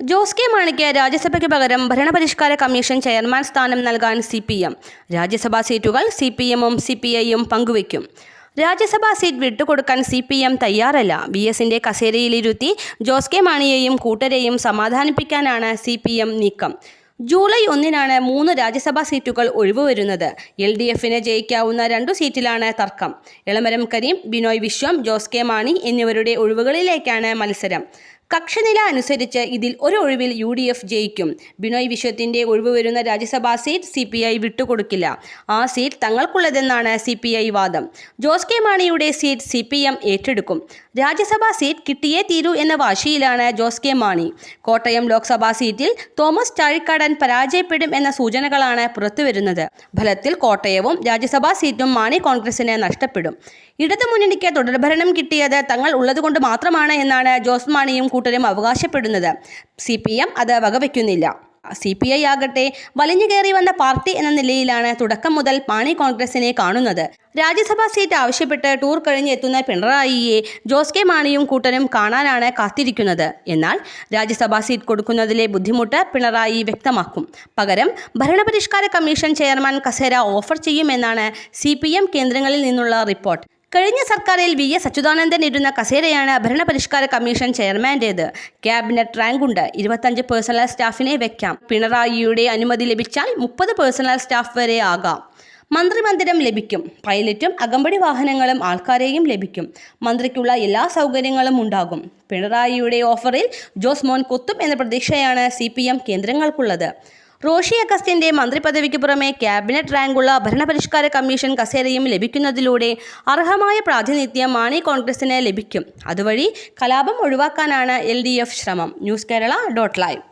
Jose K. മാണിക്ക് രാജ്യസഭയ്ക്ക് പകരം ഭരണപരിഷ്കാര കമ്മീഷൻ ചെയർമാൻ സ്ഥാനം നൽകാൻ സി പി എം. രാജ്യസഭാ സീറ്റുകൾ സി പി എമ്മും സി പി ഐയും പങ്കുവയ്ക്കും. രാജ്യസഭാ സീറ്റ് വിട്ടുകൊടുക്കാൻ സി പി എം തയ്യാറല്ല. വി എസിന്റെ കസേരയിലിരുത്തി ജോസ് കെ. മാണിയെയും കൂട്ടരെയും സമാധാനിപ്പിക്കാനാണ് സി പി എം നീക്കം. ജൂലൈ ഒന്നിനാണ് മൂന്ന് രാജ്യസഭാ സീറ്റുകൾ ഒഴിവുവരുന്നത് എൽ ഡി എഫിന് ജയിക്കാവുന്ന രണ്ടു സീറ്റിലാണ് തർക്കം. എളമരം കരീം ബിനോയ് വിശ്വം ജോസ് കെ. മാണി എന്നിവരുടെ ഒഴിവുകളിലേക്കാണ് മത്സരം. കക്ഷിനില അനുസരിച്ച് ഇതിൽ ഒരു ഒഴിവിൽ യു ഡി എഫ് ജയിക്കും. ബിനോയ് വിശ്വത്തിന്റെ ഒഴിവ് വരുന്ന Rajya Sabha seat C P I വിട്ടുകൊടുക്കില്ല. ആ സീറ്റ് തങ്ങൾക്കുള്ളതെന്നാണ് സി പി ഐ വാദം. ജോസ് കെ മാണിയുടെ സീറ്റ് സി പി എം ഏറ്റെടുക്കും. രാജ്യസഭാ സീറ്റ് കിട്ടിയേ തീരൂ എന്ന വാശിയിലാണ് ജോസ് കെ മാണി. കോട്ടയം ലോക്സഭാ സീറ്റിൽ തോമസ് ചാഴിക്കാടൻ പരാജയപ്പെടും എന്ന സൂചനകളാണ് പുറത്തുവരുന്നത് ഫലത്തിൽ കോട്ടയവും രാജ്യസഭാ സീറ്റും മാണി കോൺഗ്രസിന് നഷ്ടപ്പെടും. ഇടതുമുന്നണിക്ക് തുടർഭരണം കിട്ടിയത് തങ്ങൾ ഉള്ളതുകൊണ്ട് മാത്രമാണ് എന്നാണ് ജോസ് മാണിയും കൂട്ടരും അവകാശപ്പെടുന്നത്. സി പി എം അത് വകവയ്ക്കുന്നില്ല സി പി ഐ ആകട്ടെ വലിഞ്ഞു കയറി വന്ന പാർട്ടി എന്ന നിലയിലാണ് തുടക്കം മുതൽ പാണി കോൺഗ്രസിനെ കാണുന്നത്. രാജ്യസഭാ സീറ്റ് ആവശ്യപ്പെട്ട് ടൂർ കഴിഞ്ഞ് എത്തുന്ന പിണറായിയെ ജോസ് കെ മാണിയും കൂട്ടരും കാണാനാണ് കാത്തിരിക്കുന്നത്. എന്നാൽ രാജ്യസഭാ സീറ്റ് കൊടുക്കുന്നതിലെ ബുദ്ധിമുട്ട് പിണറായി വ്യക്തമാക്കും. പകരം ഭരണപരിഷ്കാര കമ്മീഷൻ ചെയർമാൻ കസേര ഓഫർ ചെയ്യുമെന്നാണ് സി കേന്ദ്രങ്ങളിൽ നിന്നുള്ള റിപ്പോർട്ട്. കഴിഞ്ഞ സർക്കാരിൽ വി എസ് അച്യുതാനന്ദൻ ഇരുന്ന കസേരയാണ് ഭരണപരിഷ്കാര കമ്മീഷൻ ചെയർമാന്റേത്. ക്യാബിനറ്റ് റാങ്കുണ്ട് ഇരുപത്തഞ്ച് പേഴ്സണൽ സ്റ്റാഫിനെ വെക്കാം. പിണറായിയുടെ അനുമതി ലഭിച്ചാൽ മുപ്പത് പേഴ്സണൽ സ്റ്റാഫ് വരെ ആകാം. മന്ത്രിമന്ദിരം ലഭിക്കും. പൈലറ്റും അകമ്പടി വാഹനങ്ങളും ആൾക്കാരെയും ലഭിക്കും. മന്ത്രിക്കുള്ള എല്ലാ സൗകര്യങ്ങളും ഉണ്ടാകും. പിണറായിയുടെ ഓഫറിൽ ജോസ് മോൻ കൊത്തും എന്ന പ്രതീക്ഷയാണ് സി കേന്ദ്രങ്ങൾക്കുള്ളത്. റോഷി അഗസ്റ്റിന്റെ മന്ത്രിപദവിക്ക് പുറമെ ക്യാബിനറ്റ് റാങ്കുള്ള ഭരണപരിഷ്കാര കമ്മീഷൻ കസേരയും ലഭിക്കുന്നതിലൂടെ അർഹമായ പ്രാതിനിധ്യം മാണി കോൺഗ്രസിന് ലഭിക്കും. അതുവഴി കലാപം ഒഴിവാക്കാനാണ് എൽ ശ്രമം. News Kerala dot live.